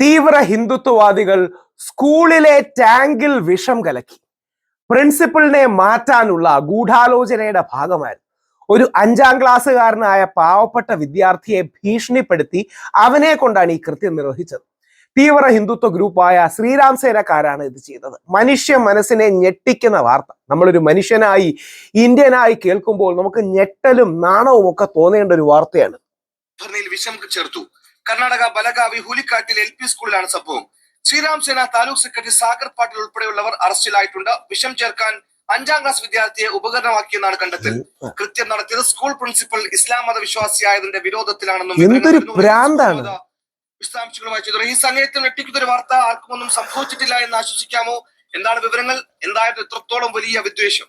തീവ്ര ഹിന്ദുത്വവാദികൾ സ്കൂളിലെ ടാങ്കിൽ വിഷം കലക്കി. പ്രിൻസിപ്പളിനെ മാറ്റാനുള്ള ഗൂഢാലോചനയുടെ ഭാഗമായിരുന്നു. ഒരു അഞ്ചാം ക്ലാസ്സുകാരനായ പാവപ്പെട്ട വിദ്യാർത്ഥിയെ ഭീഷണിപ്പെടുത്തി അവനെ കൊണ്ടാണ് ഈ കൃത്യം നിർവഹിച്ചത്. തീവ്ര ഹിന്ദുത്വ ഗ്രൂപ്പായ ശ്രീരാം സേനക്കാരാണ് ഇത് ചെയ്തത്. മനുഷ്യ മനസ്സിനെ ഞെട്ടിക്കുന്ന വാർത്ത. നമ്മളൊരു മനുഷ്യനായി ഇന്ത്യനായി കേൾക്കുമ്പോൾ നമുക്ക് ഞെട്ടലും നാണവും ഒക്കെ തോന്നേണ്ട ഒരു വാർത്തയാണ്. വിഷം ചേർത്തു. കർണാടക ബലഗാവി ഹുലിക്കാട്ടിൽ എൽ പി സ്കൂളിലാണ് സംഭവം. ശ്രീരാം സേന താലൂക്ക് സെക്രട്ടറി സാഗർ പാട്ടിൽ ഉൾപ്പെടെയുള്ളവർ അറസ്റ്റിലായിട്ടുണ്ട്. വിഷം ചേർക്കാൻ അഞ്ചാം ക്ലാസ് വിദ്യാർത്ഥിയെ ഉപകരണമാക്കിയെന്നാണ് കണ്ടെത്തൽ. കൃത്യം നടത്തിയത് സ്കൂൾ പ്രിൻസിപ്പൽ ഇസ്ലാം മത വിശ്വാസിയായതിന്റെ വിരോധത്തിലാണെന്നും ഭ്രാന്താണ്. വിശദാംശങ്ങളുമായി ചെയ്തു ഈ സമയത്ത് ഞെട്ടിക്കുന്ന ഒരു വാർത്ത ആർക്കും ഒന്നും സംഭവിച്ചിട്ടില്ല എന്ന് ആശ്വസിക്കാമോ? എന്താണ് വിവരങ്ങൾ? എന്തായാലും എത്രത്തോളം വലിയ വിദ്വേഷം?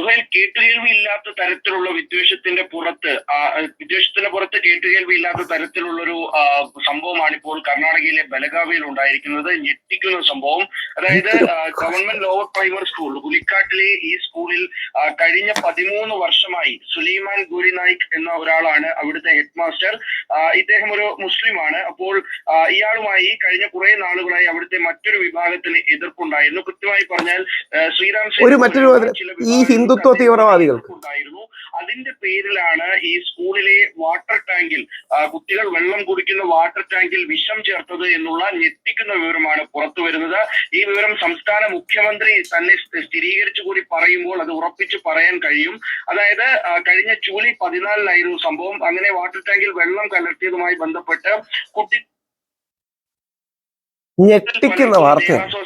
സുഹേൽ കേട്ടുകേൾവി ഇല്ലാത്ത തരത്തിലുള്ള വിദ്വേഷത്തിന്റെ പുറത്ത് വിദ്വേഷത്തിന്റെ പുറത്ത് കേട്ടുകേൾവി ഇല്ലാത്ത തരത്തിലുള്ളൊരു സംഭവമാണ് ഇപ്പോൾ കർണാടകയിലെ ബലഗാവിയിൽ ഉണ്ടായിരിക്കുന്നത്. ഞെട്ടിക്കുന്ന സംഭവം. അതായത് ഗവൺമെന്റ് ലോവർ പ്രൈമറി സ്കൂൾ പുലിക്കാട്ടിലെ ഈ സ്കൂളിൽ കഴിഞ്ഞ പതിമൂന്ന് വർഷമായി സുലൈമാൻ ഗുരി നായിക് എന്ന ഒരാളാണ് അവിടുത്തെ ഹെഡ് മാസ്റ്റർ ഇദ്ദേഹം ഒരു മുസ്ലിമാണ്. അപ്പോൾ ഇയാളുമായി കഴിഞ്ഞ കുറെ നാളുകളായി അവിടുത്തെ മറ്റൊരു വിഭാഗത്തിന് എതിർപ്പുണ്ടായിരുന്നു. കൃത്യമായി പറഞ്ഞാൽ ശ്രീരാം ഒരു മറ്റൊരു ഈ വിഭാഗങ്ങൾക്ക് ഹിന്ദുത്വ തീവ്രവാദികൾക്ക്. ഉണ്ടായിരുന്നു. അതിന്റെ പേരിലാണ് ഈ സ്കൂളിലെ വാട്ടർ ടാങ്കിൽ കുട്ടികൾ വെള്ളം കുടിക്കുന്ന വാട്ടർ ടാങ്കിൽ വിഷം ചേർത്തത് എന്നുള്ള ഞെട്ടിക്കുന്ന വിവരമാണ് പുറത്തു വരുന്നത്. ഈ വിവരം സംസ്ഥാന മുഖ്യമന്ത്രി തന്നെ സ്ഥ- സ്ഥിരീകരിച്ചു കൂടി പറയുമ്പോൾ അത് ഉറപ്പിച്ച് പറയാൻ കഴിയും. അതായത് കഴിഞ്ഞ ജൂലൈ പതിനാലിലായിരുന്നു സംഭവം. അങ്ങനെ വാട്ടർ ടാങ്കിൽ വെള്ളം കലർത്തിയതുമായി ബന്ധപ്പെട്ട് കുട്ടി ഞെട്ടിക്കുന്ന വാർത്തയാണ്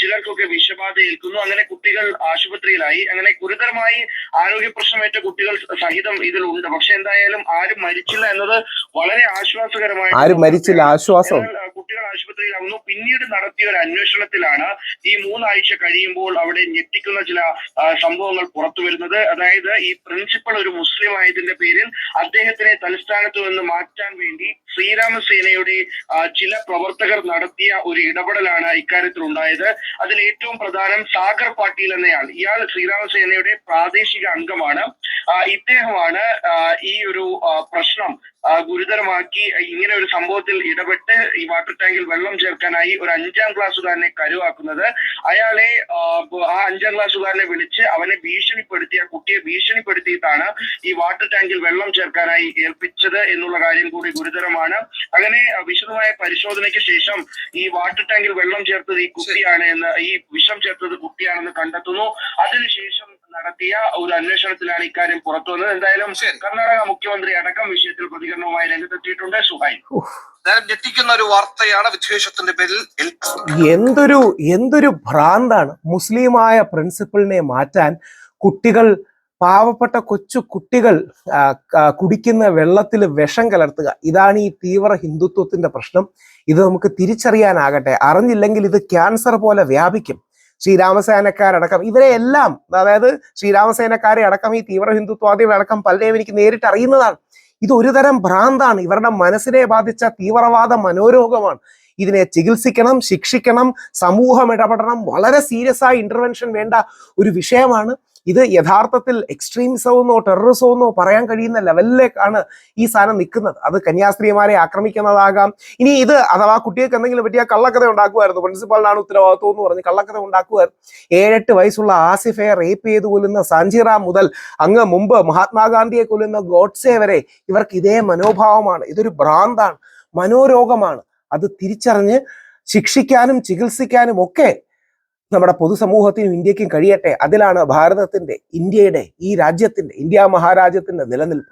ചിലർക്കൊക്കെ വിഷബാധ ഏൽക്കുന്നു അങ്ങനെ കുട്ടികൾ ആശുപത്രിയിലായി അങ്ങനെ ഗുരുതരമായി ആരോഗ്യ പ്രശ്നമേറ്റ കുട്ടികൾ സഹിതം ഇതിലുണ്ട്. പക്ഷെ എന്തായാലും ആരും മരിച്ചില്ല എന്നത് വളരെ ആശ്വാസകരമായ ആരും മരിച്ചില്ല ആശ്വാസം. ആ, പിന്നീട് നടത്തിയ ഒരു അന്വേഷണത്തിലാണ് ഈ മൂന്നാഴ്ച കഴിയുമ്പോൾ അവിടെ ഞെട്ടിക്കുന്ന ചില സംഭവങ്ങൾ പുറത്തു വരുന്നത്. അതായത് ഈ പ്രിൻസിപ്പൽ ഒരു മുസ്ലിം ആയതിന്റെ പേരിൽ അദ്ദേഹത്തിനെ തലസ്ഥാനത്ത് നിന്ന് മാറ്റാൻ വേണ്ടി ശ്രീരാമസേനയുടെ ചില പ്രവർത്തകർ നടത്തിയ ഒരു ഇടപെടലാണ് ഇക്കാര്യത്തിൽ ഉണ്ടായത്. അതിൽ ഏറ്റവും പ്രധാനം സാഗർ പാട്ടീൽ എന്നയാൾ. ഇയാൾ ശ്രീരാമസേനയുടെ പ്രാദേശിക അംഗമാണ്. ഇദ്ദേഹമാണ് ഈ ഒരു പ്രശ്നം ഗുരുതരമാക്കി ഇങ്ങനെ ഒരു സംഭവത്തിൽ ഇടപെട്ട് ഈ വാട്ടർ ടാങ്കിൽ വെള്ളം ചേർക്കാനായി ഒരു അഞ്ചാം ക്ലാസ്സുകാരനെ കരുവാക്കുന്നത്. അയാളെ ആ, അഞ്ചാം ക്ലാസ്സുകാരനെ വിളിച്ച് അവനെ ഭീഷണിപ്പെടുത്തി ആ കുട്ടിയെ ഭീഷണിപ്പെടുത്തിയിട്ടാണ് ഈ വാട്ടർ ടാങ്കിൽ വെള്ളം ചേർക്കാനായി ഏൽപ്പിച്ചത് എന്നുള്ള കാര്യം കൂടി ഗുരുതരമാണ്. അങ്ങനെ വിശദമായ പരിശോധനയ്ക്ക് ശേഷം ഈ വാട്ടർ ടാങ്കിൽ വെള്ളം ചേർത്തത് ഈ കുട്ടിയാണ് എന്ന് ഈ വിഷം ചേർത്തത് കുട്ടിയാണെന്ന് കണ്ടെത്തുന്നു. അതിനുശേഷം നടത്തിയ ഒരു അന്വേഷണത്തിലാണ് ഇക്കാര്യം പുറത്തു വന്നത് എന്തായാലും കർണാടക മുഖ്യമന്ത്രി അടക്കം വിഷയത്തിൽ പ്രതികരണവുമായി രംഗത്തെത്തിയിട്ടുണ്ട്. എന്തായാലും ഞെട്ടിക്കുന്ന ഒരു വാർത്തയാണ് വിദ്വേഷത്തിന്റെ പേരിൽ എന്തൊരു എന്തൊരു ഭ്രാന്താണ്. മുസ്ലിമായ പ്രിൻസിപ്പിളിനെ മാറ്റാൻ കുട്ടികൾ പാവപ്പെട്ട കൊച്ചു കുട്ടികൾ കുടിക്കുന്ന വെള്ളത്തിൽ വിഷം കലർത്തുക. ഇതാണ് ഈ തീവ്ര ഹിന്ദുത്വത്തിന്റെ പ്രശ്നം. ഇത് നമുക്ക് തിരിച്ചറിയാനാകട്ടെ. അറിഞ്ഞില്ലെങ്കിൽ ഇത് ക്യാൻസർ പോലെ വ്യാപിക്കും. ശ്രീരാമസേനക്കാരടക്കം ഇവരെ എല്ലാം അതായത് ശ്രീരാമസേനക്കാരെ അടക്കം ഈ തീവ്ര ഹിന്ദുത്വാദികളെ അടക്കം പലരെയും എനിക്ക് നേരിട്ട് അറിയുന്നതാണ്. ഇത് ഒരുതരം ഭ്രാന്താണ്. ഇവരുടെ മനസ്സിനെ ബാധിച്ച തീവ്രവാദ മനോരോഗമാണ്. ഇതിനെ ചികിത്സിക്കണം ശിക്ഷിക്കണം സമൂഹം ഇടപെടണം. വളരെ സീരിയസ് ആയ ഇന്റർവെൻഷൻ വേണ്ട ഒരു വിഷയമാണ്. ഇത് യഥാർത്ഥത്തിൽ ടെററിസവും എന്നോ പറയാൻ കഴിയുന്ന ലെവലിലേക്കാണ് ഈ സാധനം നിൽക്കുന്നത്. അത് കന്യാസ്ത്രീമാരെ ആക്രമിക്കുന്നതാകാം. ഇനി ഇത് അഥവാ കുട്ടികൾക്ക് എന്തെങ്കിലും പറ്റിയ കള്ളക്കഥ ഉണ്ടാക്കുമായിരുന്നു. പ്രിൻസിപ്പാളിനാണ് ഉത്തരവാദിത്വം എന്ന് പറഞ്ഞ് കള്ളക്കഥ ഉണ്ടാക്കുമായിരുന്നു. ഏഴെട്ട് വയസ്സുള്ള ആസിഫയെ റേപ്പ് ചെയ്ത് കൊല്ലുന്ന സാഞ്ചിറാം മുതൽ അങ്ങ് മുമ്പ് മഹാത്മാഗാന്ധിയെ കൊല്ലുന്ന ഗോഡ്സെ വരെ ഇവർക്ക് ഇതേ മനോഭാവമാണ്. ഇതൊരു ഭ്രാന്താണ്. മനോരോഗമാണ്. അത് തിരിച്ചറിഞ്ഞ് ശിക്ഷിക്കാനും ചികിത്സിക്കാനും ഒക്കെ നമ്മുടെ പൊതുസമൂഹത്തിനും ഇന്ത്യക്കും കഴിയട്ടെ. അതിലാണ് ഭാരതത്തിന്റെ ഇന്ത്യയുടെ ഈ രാജ്യത്തിന്റെ ഇന്ത്യ മഹാരാജ്യത്തിന്റെ നിലനിൽപ്പ്.